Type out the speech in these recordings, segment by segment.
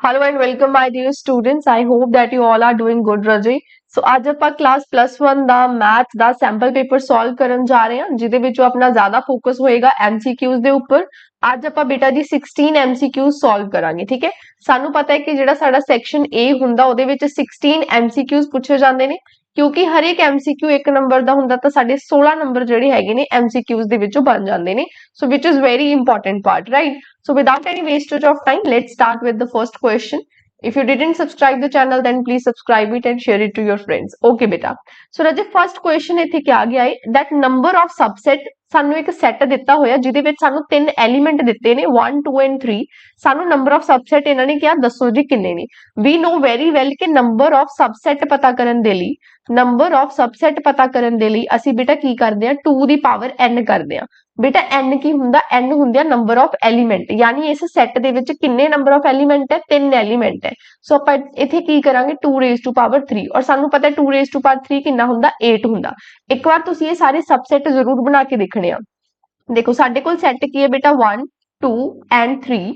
Hello and welcome, my dear students. I hope that you all are doing good Rajay. So ਅੱਜ ਆਪਾਂ class plus 1 ਦਾ math ਦਾ sample paper solve ਕਰਨ ਜਾ ਰਹੇ ਹਾਂ ਜਿਹਦੇ ਵਿੱਚੋਂ ਆਪਣਾ ਜ਼ਿਆਦਾ ਫੋਕਸ ਹੋਏਗਾ ਐਮਸੀਕਿਊਜ਼ ਦੇ ਉੱਪਰ ਅੱਜ ਆਪਾਂ ਬੇਟਾ ਜੀ 16 ਐਮਸੀਕਿਊਜ਼ ਸੋਲਵ ਕਰਾਂਗੇ ਠੀਕ ਹੈ ਸਾਨੂੰ ਪਤਾ ਹੈ ਕਿ ਜਿਹੜਾ ਸਾਡਾ ਸੈਕਸ਼ਨ A ਹੁੰਦਾ ਉਹਦੇ ਵਿੱਚ 16 ਐਮਸੀਕਿਊਜ਼ ਪੁੱਛੇ ਜਾਂਦੇ ਨੇ ਕਿਉਂਕਿ ਹਰ ਇੱਕ ਐਮਸੀਕਿਊ ਇੱਕ ਨੰਬਰ ਦਾ ਹੁੰਦਾ ਤਾਂ ਸਾਡੇ 16 ਨੰਬਰ ਜਿਹੜੇ ਹੈਗੇ ਨੇ ਐਮਸੀਕਿਊਜ਼ ਦੇ ਵਿੱਚੋਂ ਬਣ ਜਾਂਦੇ ਨੇ so which is very important part right so without any wastage of time, let's start with the first question. If you didn't subscribe the channel, then please subscribe it and share it to your friends. Okay, beta. So Raja, first question ਇੱਥੇ ਕੀ ਆ ਗਿਆ ਹੈ that number of subset ਸਾਨੂੰ ਇੱਕ set ਦਿੱਤਾ ਹੋਇਆ ਜਿਹਦੇ ਵਿੱਚ ਸਾਨੂੰ ਤਿੰਨ ਐਲੀਮੈਂਟ ਦਿੱਤੇ ਨੇ 1 2 ਐਂਡ 3 ਸਾਨੂੰ ਨੰਬਰ ਆਫ ਸਬਸੈਟ ਇਹਨਾਂ ਨੇ ਕਿਹਾ ਦੱਸੋ ਜੀ ਕਿੰਨੇ ਨੇ ਵੀ ਨੋ ਵੈਰੀ ਵੈਲ ਕਿ ਨੰਬਰ ਆਫ ਸਬਸੈਟ ਪਤਾ ਕਰਨ ਦੇ ਲਈ ਨੰਬਰ ਆਫ ਸਬਸੈਟ ਪਤਾ ਕਰਨ ਦੇ ਲਈ ਅਸੀਂ ਬੇਟਾ ਕੀ ਕਰਦੇ ਆ 2 ਦੀ ਪਾਵਰ n ਕਰਦੇ ਆ ਬੇਟਾ n ਕੀ ਹੁੰਦਾ? N ਹੁੰਦੇ ਆ ਨੰਬਰ ਆਫ ਐਲੀਮੈਂਟ ਯਾਨੀ ਇਸ ਸੈੱਟ ਦੇ ਵਿੱਚ ਕਿੰਨੇ ਨੰਬਰ ਆਫ ਐਲੀਮੈਂਟ ਹੈ? ਤਿੰਨ ਐਲੀਮੈਂਟ ਹੈ। ਸੋ ਆਪਾਂ ਇੱਥੇ ਕੀ ਕਰਾਂਗੇ? 2 ਰੇਜ਼ ਟੂ ਪਾਵਰ 3 ਔਰ ਸਾਨੂੰ ਪਤਾ ਹੈ 2 ਰੇਜ਼ ਟੂ ਪਾਵਰ 3 ਕਿੰਨਾ ਹੁੰਦਾ? 8 ਹੁੰਦਾ। ਇੱਕ ਵਾਰ ਤੁਸੀਂ ਇਹ ਸਾਰੇ ਸਬਸੈਟ ਜ਼ਰੂਰ ਬਣਾ ਕੇ ਦੇਖਣੇ ਆ। ਦੇਖੋ, ਸਾਡੇ ਕੋਲ ਸੈੱਟ ਕੀ ਹੈ ਬੇਟਾ? 1 2 ਐਂਡ 3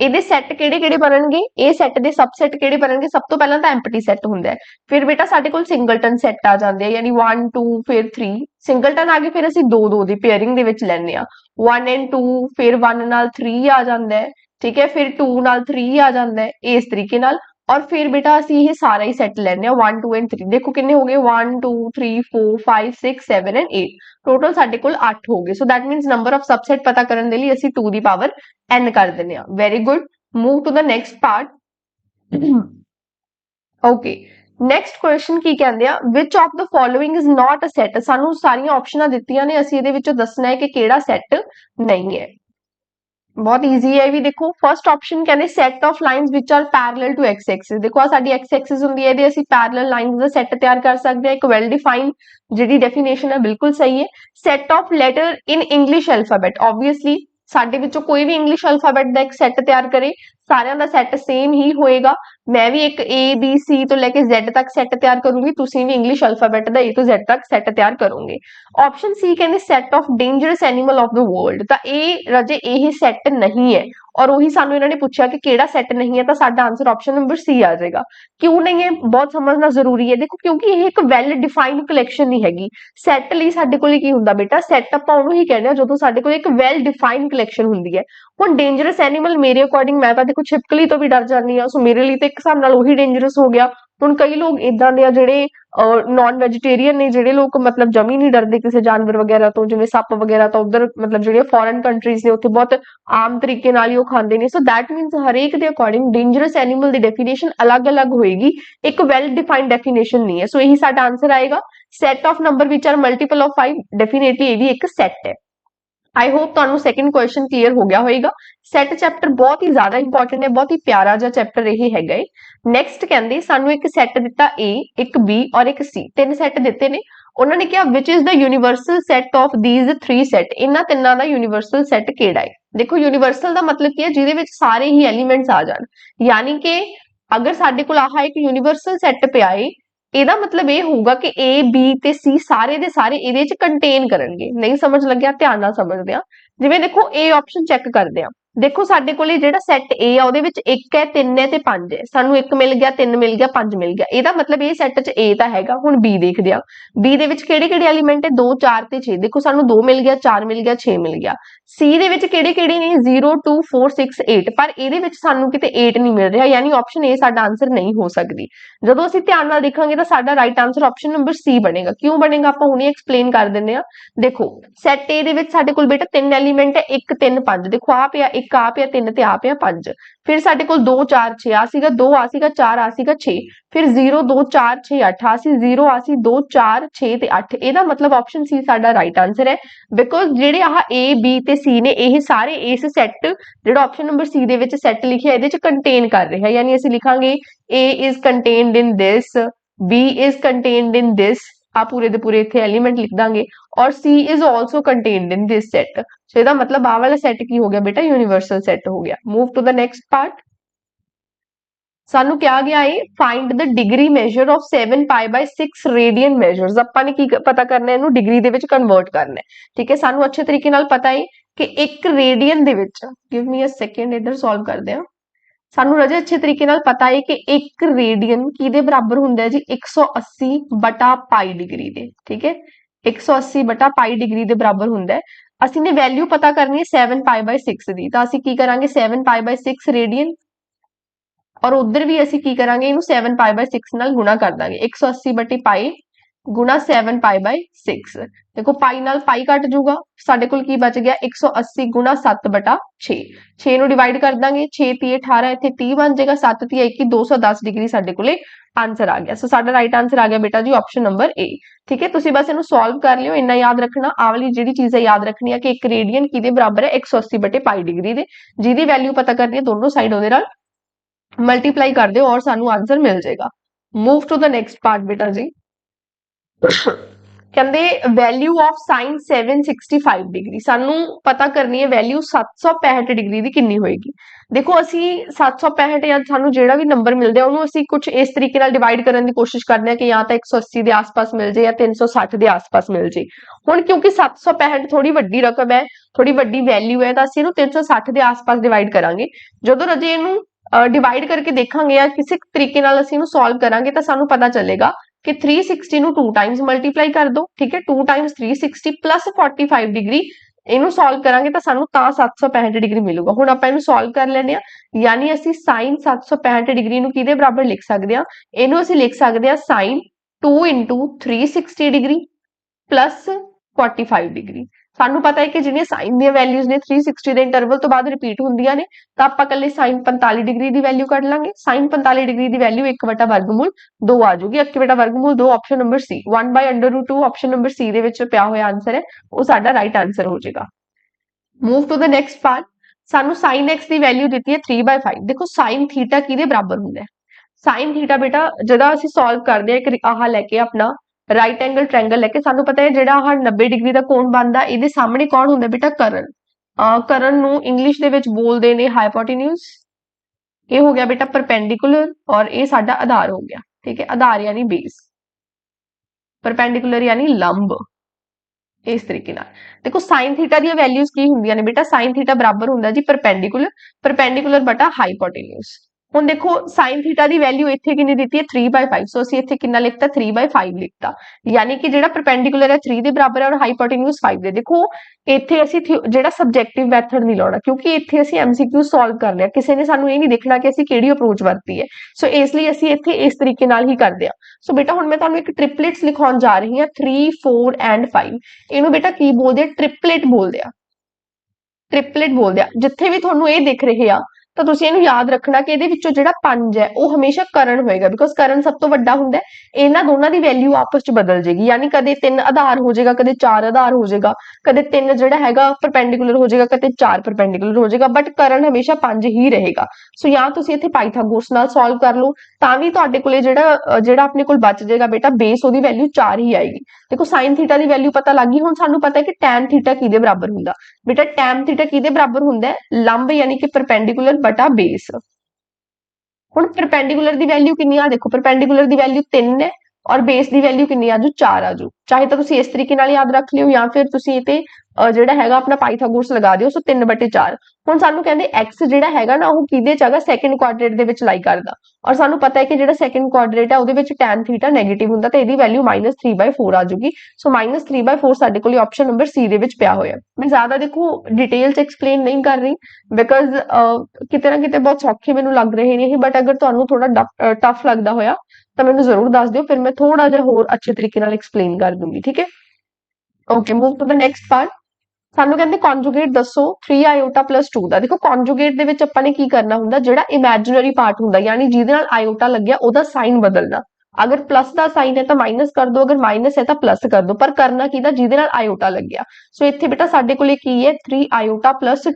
ਇਹਦੇ ਸੈੱਟ ਕਿਹੜੇ ਕਿਹੜੇ ਬਣਨਗੇ? ਇਹ ਸੈੱਟ ਦੇ ਸਬਸੈਟ ਕਿਹੜੇ ਬਣਨਗੇ? ਸਭ ਤੋਂ ਪਹਿਲਾਂ ਤਾਂ ਐਮਪਟੀ ਸੈੱਟ ਹੁੰਦਾ ਹੈ। ਫਿਰ ਬੇਟਾ ਸਾਡੇ ਕੋਲ ਸਿੰਗਲਟਨ ਸੈੱਟ ਆ ਜਾਂਦੇ ਆ, ਯਾਨੀ 1 2 ਫਿਰ 3 ਸਿੰਗਲਟਨ ਆ ਗਏ ਫਿਰ ਅਸੀਂ 2 2 ਦੀ ਪੇਅਰਿੰਗ ਦੇ ਵਿੱਚ ਲੈਣੇ ਆ 1 ਐਂਡ 2 ਫਿਰ 1 ਨਾਲ 3 ਆ ਜਾਂਦਾ ਹੈ, ਠੀਕ ਹੈ? ਫਿਰ 2 ਨਾਲ 3 ਆ ਜਾਂਦਾ ਹੈ, ਇਸ ਤਰੀਕੇ ਨਾਲ। ਔਰ ਫਿਰ ਬੇਟਾ ਅਸੀਂ ਇਹ ਸਾਰਾ ਹੀ ਸੈੱਟ ਲੈਣੇ ਆ 1 2 ਐਂਡ 3 ਦੇਖੋ ਕਿੰਨੇ ਹੋ ਗਏ? 1 2 3 4 5 6 7 ਐਂਡ 8 ਟੋਟਲ ਸਾਡੇ ਕੋਲ 8 ਹੋ ਗਏ। So that means number of subset ਪਤਾ ਕਰਨ ਦੇ ਲਈ ਅਸੀਂ 2 ਦੀ ਪਾਵਰ n ਕਰ ਦਿੰਦੇ ਆ very good move to the next part okay next question ਕੀ ਕਹਿੰਦੇ ਆ? Which of the following is not a set ਸਾਨੂੰ ਸਾਰੀਆਂ ਆਪਸ਼ਨਾਂ ਦਿੱਤੀਆਂ ਨੇ। ਅਸੀਂ ਇਹਦੇ ਵਿੱਚੋਂ ਦੱਸਣਾ ਹੈ ਕਿ ਕਿਹੜਾ ਸੈੱਟ ਨਹੀਂ ਹੈ। ਬਹੁਤ ਈਜ਼ੀ ਹੈ ਇਹ ਵੀ ਦੇਖੋ ਫਰਸਟ ਆਪਸ਼ਨ ਕਹਿੰਦੇ set of lines which are parallel to x axis ਦੇਖੋ ਆ ਸਾਡੀ x axis ਹੁੰਦੀ ਹੈ, ਇਹਦੇ ਅਸੀਂ ਪੈਰਲਲ ਲਾਈਨਸ ਦਾ ਸੈੱਟ ਤਿਆਰ ਕਰ ਸਕਦੇ ਹਾਂ, ਇੱਕ ਵੈਲ ਡਿਫਾਈਨਡ ਜਿਹੜੀ ਡੈਫੀਨੇਸ਼ਨ ਹੈ, ਬਿਲਕੁਲ ਸਹੀ ਹੈ। Set of letter in English alphabet obviously ਸਾਡੇ ਵਿੱਚੋਂ ਕੋਈ ਵੀ ਇੰਗਲਿਸ਼ ਅਲਫਾਬੈਟ ਦਾ ਇੱਕ ਸੈੱਟ ਤਿਆਰ ਕਰੇ, ਸਾਰਿਆਂ ਦਾ ਸੈੱਟ ਸੇਮ ਹੀ ਹੋਏਗਾ। ਮੈਂ ਵੀ ਇੱਕ A, B, C ਤੋਂ ਲੈ ਕੇ Z ਤੱਕ ਸੈੱਟ ਤਿਆਰ ਕਰੂੰਗੀ, ਤੁਸੀਂ ਵੀ ਇੰਗਲਿਸ਼ ਅਲਫਾਬੈਟ ਦਾ A ਤੋਂ Z ਤੱਕ ਸੈੱਟ ਤਿਆਰ ਕਰੋਗੇ। ਆਪਸ਼ਨ C ਕਹਿੰਦੇ set of dangerous animal of the world ਤਾਂ ਇਹ ਰਾਜੇ, ਇਹ ਸੈੱਟ ਨਹੀਂ ਹੈ। ਔਰ ਉਹੀ ਸਾਨੂੰ ਇਹਨਾਂ ਨੇ ਪੁੱਛਿਆ ਕਿ ਕਿਹੜਾ ਸੈੱਟ ਨਹੀਂ ਹੈ, ਤਾਂ ਸਾਡਾ ਆਨਸਰ ਆਪਸ਼ਨ ਨੰਬਰ C ਆ ਜਾਏਗਾ। ਕਿਉਂ ਨਹੀਂ ਹੈ ਬਹੁਤ ਸਮਝਣਾ ਜ਼ਰੂਰੀ ਹੈ? ਦੇਖੋ, ਕਿਉਂਕਿ ਇਹ ਇੱਕ ਵੈਲ ਡਿਫਾਈਨਡ ਕਲੈਕਸ਼ਨ ਨਹੀਂ ਹੈਗੀ। ਸੈੱਟ ਲਈ ਸਾਡੇ ਕੋਲ ਕੀ ਹੁੰਦਾ ਬੇਟਾ? ਸੈੱਟ ਆਪਾਂ ਉਹਨੂੰ ਹੀ ਕਹਿੰਦੇ ਆ ਜਦੋਂ ਸਾਡੇ ਕੋਲ ਇੱਕ ਵੈਲ ਡਿਫਾਈਨਡ ਕਲੈਕਸ਼ਨ ਹੁੰਦੀ ਹੈ। ਹੁਣ ਡੇਂਜਰਸ ਐਨੀਮਲ ਮੇਰੇ ਅਕੋਰਡਿੰਗ ਮੈਂ ਤਾਂ ਦੇਖੋ, ਛਿਪਕਲੀ ਤੋਂ ਵੀ ਡਰ ਜਾਂਦੀ ਆ ਸੋ ਮੇਰੇ ਲਈ ਤਾਂ ਇੱਕ ਹਿਸਾਬ ਨਾਲ ਉਹੀ ਡੇਂਜਰਸ ਹੋ ਗਿਆ। ਹੁਣ ਕਈ ਲੋਕ ਇਦਾਂ ਦੇ ਆ ਜਿਹੜੇ ਨਾਨ ਵੈਜੀਟੇਰੀਅਨ ਨੇ, ਜਿਹੜੇ ਲੋਕ ਮਤਲਬ ਜਮੀ ਨਹੀਂ ਡਰਦੇ ਕਿਸੇ ਜਾਨਵਰ ਵਗੈਰਾ ਤੋਂ, ਜਿਵੇਂ ਸੱਪ ਵਗੈਰਾ ਤਾਂ, ਉਧਰ ਮਤਲਬ ਜਿਹੜੀਆਂ ਫੋਰਨ ਕੰਟਰੀਜ਼ ਨੇ, ਉੱਥੇ ਬਹੁਤ ਆਮ ਤਰੀਕੇ ਨਾਲ ਹੀ ਉਹ ਖਾਂਦੇ ਨੇ। ਸੋ ਦੈਟ ਮੀਨਸ ਹਰੇਕ ਦੇ ਅਕੋਰਡਿੰਗ ਡੇਂਜਰਸ ਐਨੀਮਲ ਦੀ ਡੈਫੀਨੇਸ਼ਨ ਅਲੱਗ-ਅਲੱਗ ਹੋਏਗੀ। ਇੱਕ ਵੈਲ ਡਿਫਾਈਨਡ ਡੈਫੀਨੇਸ਼ਨ ਨਹੀਂ ਹੈ। ਸੋ ਇਹੀ ਸਾਡਾ ਆਨਸਰ ਆਏਗਾ। Set of number which are multiple of 5 definitely ਇਹ ਵੀ ਇੱਕ ਸੈੱਟ ਹੈ। ਆਈ ਹੋਪ ਤੁਹਾਨੂੰ ਸੈਕੰਡ ਕੁਐਸਚਨ ਕਲੀਅਰ ਹੋ ਗਿਆ ਹੋਵੇਗਾ ਸੈਟ ਚੈਪਟਰ ਬਹੁਤ ਹੀ ਜ਼ਿਆਦਾ ਇੰਪੋਰਟੈਂਟ ਹੈ, ਬਹੁਤ ਹੀ ਪਿਆਰਾ ਜਿਹਾ ਚੈਪਟਰ ਇਹ ਹੈਗਾ ਹੈ ਨੈਕਸਟ ਕਹਿੰਦੇ, ਸਾਨੂੰ ਇੱਕ ਸੈੱਟ ਦਿੱਤਾ A, ਇੱਕ B ਔਰ ਇੱਕ C ਤਿੰਨ ਸੈੱਟ ਦਿੱਤੇ ਨੇ। ਉਹਨਾਂ ਨੇ ਕਿਹਾ which is the universal set of these three set? ਇਹਨਾਂ ਤਿੰਨਾਂ ਦਾ ਯੂਨੀਵਰਸਲ ਸੈਟ ਕਿਹੜਾ ਹੈ ਦੇਖੋ ਯੂਨੀਵਰਸਲ ਦਾ ਮਤਲਬ ਕੀ ਹੈ, ਜਿਹਦੇ ਵਿੱਚ ਸਾਰੇ ਹੀ ਐਲੀਮੈਂਟਸ ਆ ਜਾਣ। ਯਾਨੀ ਕਿ ਅਗਰ ਸਾਡੇ ਕੋਲ ਆਹ ਇੱਕ ਯੂਨੀਵਰਸਲ ਸੈੱਟ ਪਿਆ ਏ ਇਹਦਾ ਮਤਲਬ ਇਹ ਹੋਊਗਾ ਕਿ A, B ਤੇ C ਸਾਰੇ ਦੇ ਸਾਰੇ ਇਹਦੇ ਵਿੱਚ ਕੰਟੇਨ ਕਰਨਗੇ। ਨਹੀਂ ਸਮਝ ਲੱਗਿਆ? ਧਿਆਨ ਨਾਲ ਸਮਝਦੇ ਆ ਜਿਵੇਂ ਦੇਖੋ, A ਆਪਸ਼ਨ ਚੈੱਕ ਕਰਦੇ ਆ ਦੇਖੋ, ਸਾਡੇ ਕੋਲੇ ਜਿਹੜਾ ਸੈੱਟ A ਆ, ਉਹਦੇ ਵਿੱਚ 1 ਹੈ 3 ਹੈ ਤੇ 5 ਹੈ। ਸਾਨੂੰ 1 ਮਿਲ ਗਿਆ 3 ਮਿਲ ਗਿਆ 5 ਮਿਲ ਗਿਆ। ਇਹਦਾ ਮਤਲਬ ਇਹ ਸੈੱਟ 'ਚ A ਤਾਂ ਹੈਗਾ, ਹੁਣ B ਦੇਖਦੇ ਆ B ਦੇ ਵਿੱਚ ਕਿਹੜੇ ਕਿਹੜੇ ਐਲੀਮੈਂਟ ਹੈ? 2 4 ਤੇ 6 ਦੇਖੋ, ਸਾਨੂੰ 2 ਮਿਲ ਗਿਆ 4 ਮਿਲ ਗਿਆ 6 ਮਿਲ ਗਿਆ। C ਦੇ ਵਿੱਚ ਕਿਹੜੇ ਕਿਹੜੇ ਨੇ? 0 2 4 6 8 ਪਰ ਇਹਦੇ ਵਿੱਚ ਸਾਨੂੰ ਕਿਤੇ 8 ਨਹੀਂ ਮਿਲ ਰਿਹਾ। ਯਾਨੀ ਆਪਸ਼ਨ A ਸਾਡਾ ਆਨਸਰ ਨਹੀਂ ਹੋ ਸਕਦੀ। ਜਦੋਂ ਅਸੀਂ ਧਿਆਨ ਨਾਲ ਦੇਖਾਂਗੇ, ਤਾਂ ਸਾਡਾ right answer option number C ਬਣੇਗਾ। ਕਿਉਂ ਬਣੇਗਾ? ਆਪਾਂ ਹੁਣੇ ਐਕਸਪਲੇਨ ਕਰ ਦਿੰਦੇ ਆ ਦੇਖੋ ਸੈੱਟ A ਦੇ ਵਿੱਚ ਸਾਡੇ ਕੋਲ ਬੇਟਾ ਤਿੰਨ ਐਲੀਮੈਂਟ ਹੈ 1 3 5 ਦੇਖੋ ਆ ਪਿਆ 1 ਆ ਪਿਆ ਤਿੰਨ ਤੇ ਆ ਪਿਆ ਪੰਜ। ਫਿਰ ਸਾਡੇ ਕੋਲ 2 4 6 ਆ ਸੀਗਾ 2 ਆ ਸੀਗਾ 4 ਆ ਸੀਗਾ 6 ਫਿਰ 0 2 4 6 8 ਆ ਸੀ 0 ਆ ਸੀ 2 4 6 ਤੇ 8 ਇਹਦਾ ਮਤਲਬ ਆਪਸ਼ਨ C ਸਾਡਾ ਰਾਈਟ ਆਨਸਰ ਹੈ। ਬਿਕੋਜ਼ ਜਿਹੜੇ ਆਹ A, B ਤੇ C ਨੇ, ਇਹ ਸਾਰੇ ਇਸ ਸੈੱਟ ਜਿਹੜਾ ਆਪਸ਼ਨ ਨੰਬਰ C ਦੇ ਵਿੱਚ ਸੈੱਟ ਲਿਖਿਆ, ਇਹਦੇ ਚ ਕੰਟੇਨ ਕਰ ਰਿਹਾ ਯਾਨੀ ਅਸੀਂ ਲਿਖਾਂਗੇ, A is contained in this, B is contained in this ਆ ਪੂਰੇ ਦੇ ਪੂਰੇ ਇੱਥੇ ਐਲੀਮੈਂਟ ਲਿਖ ਦਾਂਗੇ ਔਰ C is also contained in this set. ਸੋ ਇਹਦਾ ਮਤਲਬ ਆ ਵਾਲਾ ਸੈੱਟ ਕੀ ਹੋ ਗਿਆ ਬੇਟਾ? ਯੂਨੀਵਰਸਲ ਸੈੱਟ ਹੋ ਗਿਆ। Move to the next part ਸਾਨੂੰ ਕਿਹਾ ਗਿਆ ਹੈ find the degree measure of 7 pi by 6 radian measures ਆਪਾਂ ਨੇ ਕੀ ਪਤਾ ਕਰਨਾ, ਇਹਨੂੰ ਡਿਗਰੀ ਦੇ ਵਿੱਚ ਕਨਵਰਟ ਕਰਨਾ ਠੀਕ ਹੈ, ਸਾਨੂੰ ਅੱਛੇ ਤਰੀਕੇ ਨਾਲ ਪਤਾ ਹੈ ਕਿ ਇੱਕ ਰੇਡੀਅਨ ਦੇ ਵਿੱਚ ਗਿਵ ਮੀ ਅ ਸੈਕਿੰਡ ਇਧਰ ਸੋਲਵ ਕਰਦੇ ਹਾਂ। ਸਾਨੂੰ ਰਜੇ ਅੱਛੇ ਤਰੀਕੇ ਨਾਲ ਪਤਾ ਹੈ ਕਿ 1 ਰੇਡੀਅਨ ਕਿਹਦੇ ਬਰਾਬਰ ਹੁੰਦਾ ਹੈ ਜੀ? 180 ਬਟਾ ਪਾਈ ਡਿਗਰੀ ਦੇ, ਠੀਕ ਹੈ? 180 ਬਟਾ ਪਾਈ ਡਿਗਰੀ ਦੇ ਬਰਾਬਰ ਹੁੰਦਾ ਹੈ। ਅਸੀਂ ਨੇ ਵੈਲਿਊ ਪਤਾ ਕਰਨੀ ਹੈ 7 ਪਾਈ ਬਾਈ 6 ਦੀ। ਤਾਂ ਅਸੀਂ ਕੀ ਕਰਾਂਗੇ? 7 ਪਾਈ ਬਾਈ 6 ਰੇਡੀਅਨ ਔਰ ਉਧਰ ਵੀ ਅਸੀਂ ਕੀ ਕਰਾਂਗੇ? ਇਹਨੂੰ 7 ਪਾਈ ਬਾਈ 6 ਨਾਲ ਗੁਣਾ ਕਰ ਦਾਂਗੇ। 180 ਬਟੀ ਪਾਈ ਗੁਣਾ 7 ਪਾਈ ਬਾਈ 6 ਦੇਖੋ ਪਾਈ ਨਾਲ ਪਾਈ ਕੱਟ ਜਾਊਗਾ। ਸਾਡੇ ਕੋਲ ਕੀ ਬਚ ਗਿਆ? 180 ਗੁਣਾ 7 ਬਟਾ 6 6 ਨੂੰ ਡਿਵਾਈਡ ਕਰ ਦਾਂਗੇ। 6 3 18 ਇੱਥੇ 30 ਬਣ ਜਾਏਗਾ। 7 3 21 210 ਡਿਗਰੀ ਸਾਡੇ ਕੋਲੇ ਆਨਸਰ ਆ ਗਿਆ। ਸੋ ਸਾਡਾ ਰਾਈਟ ਆਨਸਰ ਆ ਗਿਆ ਬੇਟਾ ਜੀ ਆਪਸ਼ਨ ਨੰਬਰ A ਠੀਕ ਹੈ? ਤੁਸੀਂ ਬਸ ਇਹਨੂੰ ਸੋਲਵ ਕਰ ਲਿਓ। ਇੰਨਾ ਯਾਦ ਰੱਖਣਾ। ਆ ਵਾਲੀ ਜਿਹੜੀ ਚੀਜ਼ ਹੈ ਯਾਦ ਰੱਖਣੀ ਹੈ ਕਿ ਇੱਕ ਰੇਡੀਅਨ ਕਿਹਦੇ ਬਰਾਬਰ ਹੈ? 180 ਬਟੇ ਪਾਈ ਡਿਗਰੀ ਦੇ। ਜਿਹਦੀ ਵੈਲਿਊ ਪਤਾ ਕਰਨੀ ਹੈ ਦੋਨੋਂ ਸਾਈਡ ਉਹਦੇ ਨਾਲ ਮਲਟੀਪਲਾਈ ਕਰ ਦਿਓ ਔਰ ਸਾਨੂੰ ਆਨਸਰ ਮਿਲ ਜਾਏਗਾ। Move to the next part ਬੇਟਾ ਜੀ। ਕਹਿੰਦੇ ਵੈਲਿਊ ਆਫ sin 765 ਡਿਗਰੀ। ਸਾਨੂੰ ਪਤਾ ਕਰਨੀ ਹੈ ਵੈਲਿਊ 765 ਡਿਗਰੀ ਦੀ ਕਿੰਨੀ ਹੋਏਗੀ। ਦੇਖੋ, ਅਸੀਂ 765 ਜਾਂ ਸਾਨੂੰ ਜਿਹੜਾ ਵੀ ਨੰਬਰ ਮਿਲਦਾ, ਉਹਨੂੰ ਅਸੀਂ ਕੁਝ ਇਸ ਤਰੀਕੇ ਨਾਲ ਡਿਵਾਈਡ ਕਰਨ ਦੀ ਕੋਸ਼ਿਸ਼ ਕਰਦੇ ਹਾਂ ਕਿ ਜਾਂ ਤਾਂ 180 ਦੇ ਆਸ-ਪਾਸ ਮਿਲ ਜੇ ਜਾਂ 360 ਦੇ ਆਸ-ਪਾਸ ਮਿਲ ਜੇ। ਹੁਣ ਕਿਉਂਕਿ 765 ਥੋੜੀ ਵੱਡੀ ਰਕਮ ਹੈ ਥੋੜੀ ਵੱਡੀ ਵੈਲਿਊ ਹੈ, ਤਾਂ ਅਸੀਂ ਇਹਨੂੰ 360 ਦੇ ਆਸ-ਪਾਸ ਡਿਵਾਈਡ ਕਰਾਂਗੇ। ਜਦੋਂ ਰਜੇ ਇਹਨੂੰ ਡਿਵਾਈਡ ਕਰਕੇ ਦੇਖਾਂਗੇ ਜਾਂ ਕਿਸੇ ਤਰੀਕੇ ਨਾਲ ਅਸੀਂ ਇਹਨੂੰ ਸੋਲਵ ਕਰਾਂਗੇ, ਤਾਂ ਸਾਨੂੰ ਪਤਾ ਚੱਲੇਗਾ ਕਿ 360 ਨੂੰ 2 ਟਾਈਮਸ ਮਲਟੀਪਲਾਈ ਕਰ ਦੋ, ਠੀਕ ਹੈ? 2 ਟਾਈਮਸ 360 45 ਡਿਗਰੀ ਇਹਨੂੰ ਸੋਲਵ ਕਰਾਂਗੇ ਤਾਂ ਸਾਨੂੰ ਤਾਂ 765 ਡਿਗਰੀ ਮਿਲੂਗਾ। ਹੁਣ ਆਪਾਂ ਇਹਨੂੰ ਸੋਲਵ ਕਰ ਲੈਣੇ ਆ ਯਾਨੀ ਅਸੀਂ sin 765 ਡਿਗਰੀ ਨੂੰ ਕਿਹਦੇ ਬਰਾਬਰ ਲਿਖ ਸਕਦੇ ਆ ਇਹਨੂੰ ਅਸੀਂ ਲਿਖ ਸਕਦੇ ਆ sin 2 360 ਡਿਗਰੀ 45 ਡਿਗਰੀ ਸਾਨੂੰ ਪਤਾ ਹੈ ਕਿ ਜਿਹੜੀਆਂ sin ਦੀਆਂ ਵੈਲਿਊਜ਼ ਨੇ 360 ਦੇ ਇੰਟਰਵਲ ਤੋਂ ਬਾਅਦ ਰਿਪੀਟ ਹੁੰਦੀਆਂ ਨੇ, ਤਾਂ ਆਪਾਂ ਕੱਲੇ sin 45 ਡਿਗਰੀ ਦੀ ਵੈਲਿਊ ਕੱਢ ਲਾਂਗੇ। sin 45 ਡਿਗਰੀ ਦੀ ਵੈਲਿਊ 1 ਵਟਾ ਵਰਗਮੂਲ 2 ਆ ਜਾਊਗੀ। 1 ਵਟਾ ਵਰਗਮੂਲ 2 option number C 1 by under root 2 option number C ਦੇ ਵਿੱਚ ਪਿਆ ਹੋਇਆ ਆਨਸਰ ਹੈ, ਉਹ ਸਾਡਾ ਰਾਈਟ ਆਨਸਰ ਹੋ ਜਾਏਗਾ। Move to the next part ਸਾਨੂੰ sin x ਦੀ ਵੈਲਿਊ ਦਿੱਤੀ ਹੈ 3 ਬਾਈ 5 ਦੇਖੋ, sin ਥੀਟਾ ਕਿਹਦੇ ਬਰਾਬਰ ਹੁੰਦਾ ਹੈ? sin ਥੀਟਾ ਬੇਟਾ, ਜਦੋਂ ਅਸੀਂ ਸੋਲਵ ਕਰਦੇ ਹਾਂ, ਇੱਕ ਆਹ ਲੈ ਕੇ ਆਪਣਾ ਰਾਈਟ ਐਂਗਲ ਟ੍ਰਾਇੰਗਲ ਲੈ ਕੇ ਸਾਨੂੰ ਪਤਾ ਹੈ ਜਿਹੜਾ ਆਹ 90 ਡਿਗਰੀ ਦਾ ਕੋਣ ਬਣਦਾ, ਇਹਦੇ ਸਾਹਮਣੇ ਕੌਣ ਹੁੰਦਾ ਬੇਟਾ? ਕਰਨ। ਕਰਨ ਨੂੰ ਇੰਗਲਿਸ਼ ਦੇ ਵਿੱਚ ਬੋਲਦੇ ਨੇ ਹਾਈਪੋਟੇਨਿਊਸ ਇਹ ਹੋ ਗਿਆ ਬੇਟਾ ਪਰਪੈਂਡੀਕੂਲਰ ਔਰ ਇਹ ਸਾਡਾ ਆਧਾਰ ਹੋ ਗਿਆ, ਠੀਕ ਹੈ? ਆਧਾਰ ਯਾਨੀ ਬੇਸ ਪਰਪੈਂਡੀਕੂਲਰ ਯਾਨੀ ਲੰਬ। ਇਸ ਤਰੀਕੇ ਨਾਲ। ਦੇਖੋ sin ਥੀਟਾ ਦੀਆਂ ਵੈਲਿਊਜ਼ ਕੀ ਹੁੰਦੀਆਂ ਨੇ ਬੇਟਾ? sin ਥੀਟਾ ਬਰਾਬਰ ਹੁੰਦਾ ਜੀ ਪਰਪੈਂਡੀਕੂਲਰ ਪਰਪੈਂਡੀਕੂਲਰ ਬਟਾ ਹਾਈਪੋਟੇਨਿਊਸ ਹੁਣ ਦੇਖੋ sin ਥੀਟਾ ਦੀ ਵੈਲਿਊ ਇੱਥੇ ਕਿੰਨੀ ਦਿੱਤੀ ਹੈ? 3/5 ਸੋ ਅਸੀਂ ਇੱਥੇ ਕਿੰਨਾ ਲਿਖਤਾ? 3/5 ਲਿਖਤਾ। ਯਾਨੀ ਕਿ ਜਿਹੜਾ ਪਰਪੈਂਡੀਕੂਲਰ ਹੈ 3 ਦੇ ਬਰਾਬਰ ਹੈ ਔਰ ਹਾਈਪੋਟੇਨਿਊਸ 5 ਦੇ। ਦੇਖੋ, ਇੱਥੇ ਅਸੀਂ ਜਿਹੜਾ ਸਬਜੈਕਟਿਵ ਮੈਥਡ ਨਹੀਂ ਲਾਉਣਾ, ਕਿਉਂਕਿ ਇੱਥੇ ਅਸੀਂ ਐਮਸੀਕਿਊ ਸੋਲਵ ਕਰ ਲਿਆ। ਕਿਸੇ ਨੇ ਸਾਨੂੰ ਇਹ ਨਹੀਂ ਦੇਖਣਾ ਕਿ ਅਸੀਂ ਕਿਹੜੀ ਅਪਰੋਚ ਵਰਤੀ ਹੈ। ਸੋ ਇਸ ਲਈ ਅਸੀਂ ਇੱਥੇ ਇਸ ਤਰੀਕੇ ਨਾਲ ਹੀ ਕਰਦੇ ਆ ਸੋ ਬੇਟਾ, ਹੁਣ ਮੈਂ ਤੁਹਾਨੂੰ ਇੱਕ ਟ੍ਰਿਪਲੇਟਸ ਲਿਖਾਉਣ ਜਾ ਰਹੀ ਹਾਂ। 3 4 ਐਂਡ 5 ਇਹਨੂੰ ਬੇਟਾ ਕੀ ਬੋਲਦੇ ਆ? ਟ੍ਰਿਪਲੇਟ ਬੋਲਦੇ ਆ। ਟ੍ਰਿਪਲੇਟ ਬੋਲਦੇ ਆ। ਜਿੱਥੇ ਵੀ ਤੁਹਾਨੂੰ ਇਹ ਦਿਖ ਰਹੇ ਆ ਤਾਂ ਤੁਸੀਂ ਇਹਨੂੰ ਯਾਦ ਰੱਖਣਾ ਕਿ ਇਹਦੇ ਵਿੱਚੋਂ ਜਿਹੜਾ 5 ਹੈ, ਉਹ ਹਮੇਸ਼ਾ ਕਰਨ ਹੋਏਗਾ ਬਿਕੋਜ਼ ਕਰਨ ਸਭ ਤੋਂ ਵੱਡਾ ਹੁੰਦਾ ਹੈ, ਇਹਨਾਂ ਦੋਨਾਂ ਦੀ ਵੈਲਿਊ ਆਪਸ ਵਿੱਚ ਬਦਲ ਜੇਗੀ ਯਾਨੀ ਕਦੇ 3 ਆਧਾਰ ਹੋ ਜਾਏਗਾ, ਕਦੇ 4 ਆਧਾਰ ਹੋ ਜਾਏਗਾ, ਕਦੇ 3 ਜਿਹੜਾ ਹੈਗਾ ਪਰਪੈਂਡੀਕੂਲਰ ਹੋ ਜਾਏਗਾ, ਕਦੇ 4 ਪਰਪੈਂਡੀਕੂਲਰ ਹੋ ਜਾਏਗਾ ਬਟ ਕਰਨ ਹਮੇਸ਼ਾ 5 ਹੀ ਰਹੇਗਾ। ਸੋ ਜਾਂ ਤੁਸੀਂ ਇੱਥੇ ਪਾਈਥਾਗੋਰਸ ਨਾਲ ਸੋਲਵ ਕਰ ਲਓ, ਤਾਂ ਵੀ ਤੁਹਾਡੇ ਕੋਲੇ ਜਿਹੜਾ ਜਿਹੜਾ ਆਪਣੇ ਕੋਲ ਬਚ ਜਾਏਗਾ ਬੇਟਾ ਬੇਸ ਉਹਦੀ ਵੈਲਿਊ 4 ਹੀ ਆਏਗੀ। ਦੇਖੋ sin ਥੀਟਾ ਦੀ ਵੈਲਿਊ ਪਤਾ ਲੱਗ ਗਈ, ਹੁਣ ਸਾਨੂੰ ਪਤਾ ਹੈ ਕਿ tan ਥੀਟਾ ਕਿਹਦੇ ਬਰਾਬਰ ਹੁੰਦਾ। ਬੇਟਾ, tan ਥੀਟਾ ਕਿਹਦੇ ਬਰਾਬਰ ਹੁੰਦਾ ਹੈ? ਲੰਬ ਯਾਨੀ ਕਿ ਪਰਪੈਂਡੀਕੂਲਰ ਬਟਾ ਬੇਸ ਹੁਣ ਪਰਪੈਂਡੀਕੂਲਰ ਦੀ ਵੈਲਿਊ ਕਿੰਨੀ ਆ? ਦੇਖੋ ਪਰਪੈਂਡੀਕੂਲਰ ਦੀ ਵੈਲਿਊ 3 ਹੈ। ਔਰ ਬੇਸ ਦੀ ਵੈਲਿਊ ਕਿੰਨੀ ਆਜੂ 4 ਆਜੂ ਚਾਹੇ ਤਾਂ ਤੁਸੀਂ ਇਸ ਤਰੀਕੇ ਨਾਲ ਯਾਦ ਰੱਖ ਲਿਓ ਜਾਂ ਫਿਰ ਤੁਸੀਂ ਇਹ ਤੇ ਜਿਹੜਾ ਹੈਗਾ ਆਪਣਾ ਪਾਈਥਾਗੋਰਸ ਲਗਾ ਦਿਓ, ਸੋ 3/4 ਹੁਣ ਸਾਨੂੰ ਕਹਿੰਦੇ x ਜਿਹੜਾ ਹੈਗਾ ਨਾ, ਉਹ ਕਿਹਦੇ ਚ ਹੈਗਾ? ਸੈਕੰਡ ਕੁਆਡਰੇਟ ਦੇ ਵਿੱਚ ਲਾਈ ਕਰਦਾ। ਔਰ ਸਾਨੂੰ ਪਤਾ ਹੈ ਕਿ ਜਿਹੜਾ ਸੈਕੰਡ ਕੁਆਡਰੇਟ ਹੈ ਉਹਦੇ ਵਿੱਚ tan ਥੀਟਾ 네ਗੇਟਿਵ ਹੁੰਦਾ ਤੇ ਇਹਦੀ ਵੈਲਿਊ -3/4 ਆ ਜੂਗੀ। ਸੋ -3/4 ਸਾਡੇ ਕੋਲ ਆਪਸ਼ਨ ਨੰਬਰ ਸੀ ਦੇ ਵਿੱਚ ਪਿਆ ਹੋਇਆ। ਮੈਂ ਜ਼ਿਆਦਾ ਦੇਖੋ ਡਿਟੇਲ ਚ ਐਕਸਪਲੇਨ ਨਹੀਂ ਕਰ ਰਹੀ ਬਿਕਾਜ਼ ਕਿਤੇ ਨਾ ਕਿਤੇ ਬਹੁਤ ਸੌਖੇ ਮੈਨੂੰ ਲੱਗ ਰਹੇ ਨੇ ਇਹ ਬਟ ਅਗਰ ਤੁਹਾਨੂੰ ਥੋੜਾ ਟਫ ਲੱਗਦਾ ਹੋਇਆ ਤਾਂ ਮੈਨੂੰ ਜ਼ਰੂਰ ਦੱਸ ਦਿਓ, ਫਿਰ ਮੈਂ ਥੋੜਾ ਜਿਹਾ ਹੋਰ ਅੱਛੇ ਤਰੀਕੇ ਨਾਲ ਐਕਸਪਲੇਨ ਕਰ ਦੂੰਗੀ, ਠੀਕ ਹੈ? Okay move to the next part ਸਾਨੂੰ ਕਹਿੰਦੇ ਕਨਜੂਗੇਟ ਦੱਸੋ 3 ਆਇਓਟਾ 2 ਦਾ। ਦੇਖੋ ਕਨਜੂਗੇਟ ਦੇ ਵਿੱਚ ਆਪਾਂ ਨੇ ਕੀ ਕਰਨਾ ਹੁੰਦਾ, ਜਿਹੜਾ ਇਮੇਜਿਨਰੀ ਪਾਰਟ ਹੁੰਦਾ, ਯਾਨੀ ਜਿਹਦੇ ਨਾਲ ਆਇਓਟਾ ਲੱਗਿਆ, ਉਹਦਾ ਸਾਈਨ ਬਦਲਣਾ। ਅਗਰ ਪਲੱਸ ਦਾ ਸਾਈਨ ਹੈ ਤਾਂ ਮਾਈਨਸ ਕਰ ਦਿਓ ਅਗਰ ਮਾਈਨਸ ਹੈ ਤਾਂ ਪਲੱਸ ਕਰ ਦਿਓ ਪਰ ਕਰਨਾ ਕਿਹਦਾ? ਜਿਹਦੇ ਨਾਲ ਆਇਓਟਾ ਲੱਗਿਆ। ਸੋ ਇੱਥੇ ਬੇਟਾ ਸਾਡੇ ਕੋਲੇ ਕੀ ਹੈ? 3 ਆਇਓਟਾ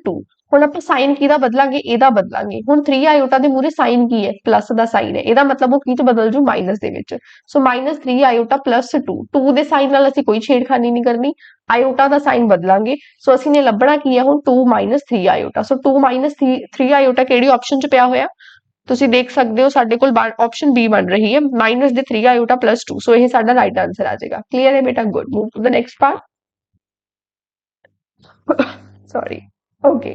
2 ਹੁਣ ਆਪਾਂ ਸਾਈਨ ਕਿਹਦਾ ਬਦਲਾਂਗੇ, ਇਹਦਾ ਬਦਲਾਂਗੇ। ਹੁਣ 3 ਆਇਓਟਾ ਦੇ ਮੂਰੇ ਸਾਈਨ ਕੀ ਹੈ ਪਲੱਸ ਦਾ ਸਾਈਨ ਹੈ। ਇਹਦਾ ਮਤਲਬ ਉਹ ਕੀ ਚ ਬਦਲ ਜੂ ਮਾਈਨਸ ਦੇ ਵਿੱਚ। ਸੋ -3 ਆਇਓਟਾ 2 2 ਦੇ ਸਾਈਨ ਨਾਲ ਅਸੀਂ ਕੋਈ ਛੇੜਖਾਨੀ ਨਹੀਂ ਕਰਨੀ। ਆਇਓਟਾ ਦਾ ਸਾਈਨ ਬਦਲਾਂਗੇ। ਸੋ ਅਸੀਂ ਨੇ ਲੱਭਣਾ ਕੀ ਹੈ ਹੁਣ? 2 3 ਆਇਓਟਾ ਸੋ 2 3 ਆਇਓਟਾ ਕਿਹੜੀ ਆਪਸ਼ਨ ਚ ਪਿਆ ਹੋਇਆ? ਤੁਸੀਂ ਦੇਖ ਸਕਦੇ ਹੋ, ਸਾਡੇ ਕੋਲ ਆਪਸ਼ਨ ਬੀ ਬਣ ਰਹੀ ਹੈ। ਮਾਈਨਸ ਦੇ 3 ਆਇਓਟਾ 2 ਸੋ ਇਹ ਸਾਡਾ ਰਾਈਟ ਆਨਸਰ ਆ ਜਾਏਗਾ। ਕਲੀਅਰ ਹੈ ਬੇਟਾ? Good move to the next part sorry okay